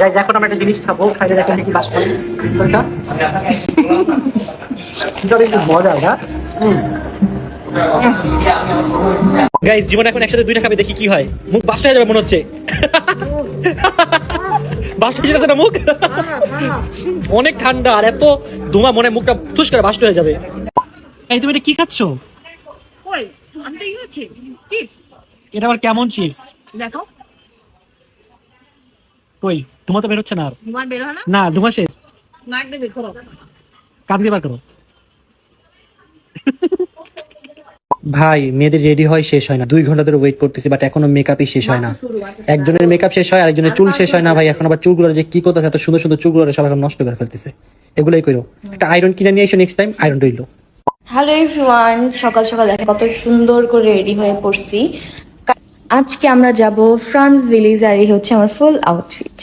Guys এখন আমরা একটা জিনিস খাব খাইলে দেখেন কি বাস করে। ওইটা এটা কিন্তু মজা না গাইজ জীবন এখন একসাথে দুইটা খাবে দেখি কি হয়। মুখ বাস্ট হয়ে যাবে মনে হচ্ছে। বাস্ট হয়ে যাচ্ছে না মুখ? অনেক ঠান্ডা আর এত ধোঁয়া মনে হয় মুখটা ফুস করে বাস্ট হয়ে যাবে। এই তুমি এটা কি খাচ্ছ? কই? আমি তো এটা আবার কেমন চিপস দেখো। কই? ধোঁয়া তো বের হচ্ছে না আর। তোমার বের হয় না? শেষ। নাক দিয়ে বের করো। কাপ দিয়ে বার করো। ভাই মেয়েদের রেডি হয় শেষ হয় না। দুই ঘণ্টা ধরে ওয়েট করতেছি বাট এখনও মেকআপই শেষ হয় না। একজনের মেকআপ শেষ হয় আরেকজনের চুল শেষ হয় না ভাই। এখন আবার চুলগুলো যে কি করতেছে এত সুন্দর সুন্দর চুলগুলো সব এখন নষ্ট করে ফেলতেছে। এগুলোই করো একটা আয়রন কিনে নিয়ে এসো নেক্সট টাইম আয়রন রইল। হ্যালো এভরিওয়ান সকাল সকাল দেখে কত সুন্দর করে রেডি হয়ে পড়ছি। আজকে আমরা যাব ফ্রান্স ভিলেজ আর এই হচ্ছে আমার ফুল আউটফিট